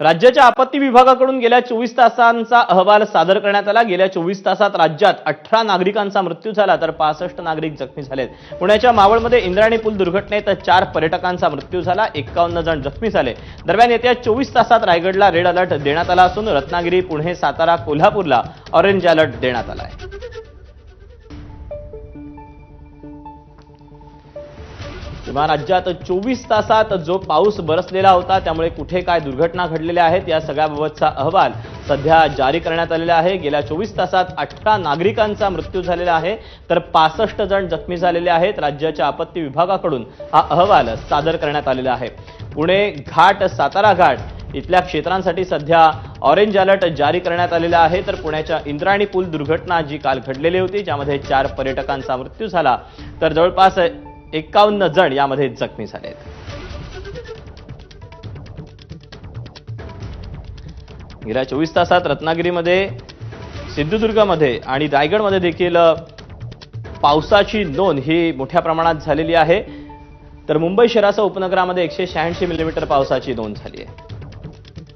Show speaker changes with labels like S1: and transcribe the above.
S1: राज्याच्या आपत्ती विभागाकडून गेल्या चोवीस तासांचा अहवाल सादर करण्यात आला. गेल्या चोवीस तासात राज्यात अठरा नागरिकांचा मृत्यू झाला तर पासष्ट नागरिक जखमी झालेत. पुण्याच्या मावळमध्ये इंद्रायणी पूल दुर्घटनेत चार पर्यटकांचा मृत्यू झाला. एक्कावन्न जण जखमी झाले. दरम्यान येत्या चोवीस तासात रायगडला रेड अलर्ट देण्यात आला असून रत्नागिरी पुणे सातारा कोल्हापूरला ऑरेंज अलर्ट देण्यात आला आहे. किंवा राज्यात चोवीस तासात जो पाऊस बरसलेला होता त्यामुळे कुठे काय दुर्घटना घडलेल्या आहेत या सगळ्याबाबतचा अहवाल सध्या जारी करण्यात आलेला आहे. गेल्या चोवीस तासात अठरा नागरिकांचा मृत्यू झालेला आहे तर पासष्ट जण जखमी झालेले आहेत. राज्याच्या आपत्ती विभागाकडून हा अहवाल सादर करण्यात आलेला आहे. पुणे घाट सातारा घाट इथल्या क्षेत्रांसाठी सध्या ऑरेंज अलर्ट जारी करण्यात आलेला आहे. तर पुण्याच्या इंद्रायणी पूल दुर्घटना जी काल घडलेली होती ज्यामध्ये चार पर्यटकांचा मृत्यू झाला तर जवळपास एक्कावन्न जण यामध्ये जखमी झाले गेल्या चोवीस तासात रत्नागिरीमध्ये सिंधुदुर्गमध्ये आणि रायगडमध्ये देखील पावसाची नोंद ही मोठ्या प्रमाणात झालेली आहे. तर मुंबई शहरासह उपनगरामध्ये एकशे शहाऐंशी मिलीमीटर पावसाची नोंद झाली आहे.